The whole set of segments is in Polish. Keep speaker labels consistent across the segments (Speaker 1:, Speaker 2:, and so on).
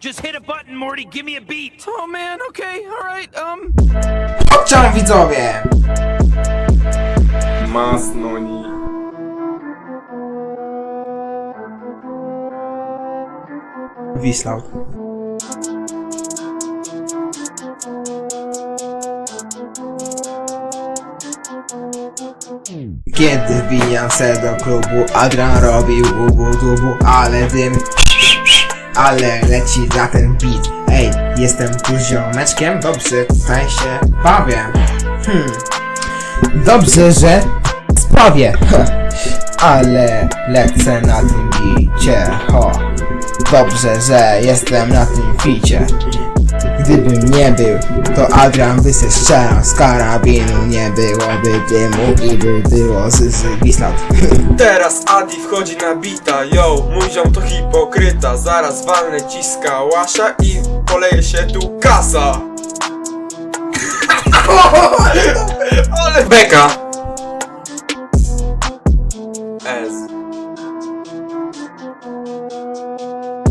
Speaker 1: Just hit a button, Morty. Give me a beat.
Speaker 2: Oh man, okay, alright, um.
Speaker 3: Chodźcie widzowie!
Speaker 4: Masnoni.
Speaker 3: Wislał. Kiedy wbijam se do klubu, Adrian robił bubu dubu, ale dym ale leci na ten beat. Ej, jestem tu ziomeczkiem, dobrze tutaj się bawię Hmm, dobrze, że sprawię Ale lecę na tym bicie, ho. Dobrze, że jestem na tym ficie Gdybym nie był, to Adrian by se strzelał z karabinu. Nie byłoby dymu i by było z, z Wislat
Speaker 4: Teraz Adi wchodzi na bita, yo, mój ziom to hipokryta. Zaraz walnę ciska łasza i poleje się tu kasa. Ale beka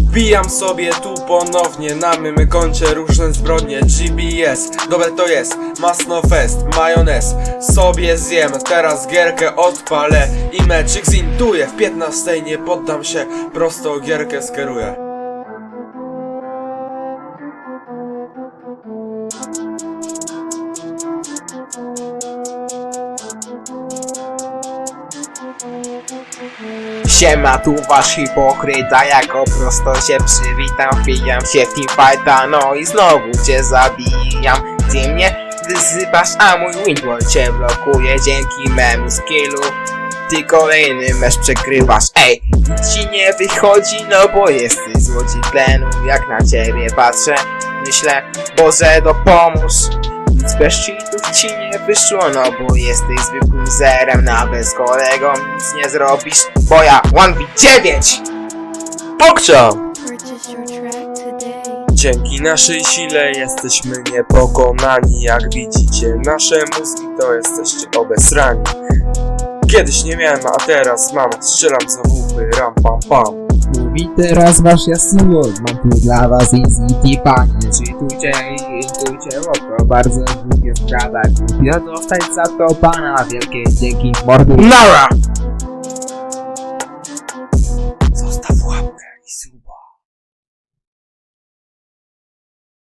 Speaker 4: Wbijam sobie tu ponownie na mym koncie różne zbrodnie. GBS, dobre to jest, masno fest, majonez. Sobie zjem, teraz gierkę odpalę. I meczyk zintuję, w 15 nie poddam się Prosto gierkę skieruję
Speaker 5: Siema, tu wasz hipokryta, jako prosto się przywitam Wbijam się w teamfighta, no i znowu cię zabijam. Ty mnie wyzywasz, a mój windwall cię blokuje Dzięki memu skillu. Ty kolejny mecz przegrywasz. Ej, nic ci nie wychodzi, no bo jesteś złoci tlenu Jak na ciebie patrzę, myślę, Boże dopomóż nic bez cheatów ci nie wyszło, no bo jesteś zwykłym zerem Nawet z kolegą nic nie zrobisz, bo ja 1v9 Pokczam!
Speaker 6: Purchase your track today.
Speaker 4: Dzięki naszej sile jesteśmy niepokonani. Jak widzicie, nasze mózgi to jesteście obesrani. Kiedyś nie miałem, a teraz mam. Strzelam za łupy, ram pam pam
Speaker 5: mówi teraz wasz jasnowód. Mam tu dla was easy tipanie. Czytujcie i czytujcie, bo to bardzo długie sprawa. Głupio dostać za to pana. Wielkie dzięki mordy. Nara! Zostaw łapkę i suba.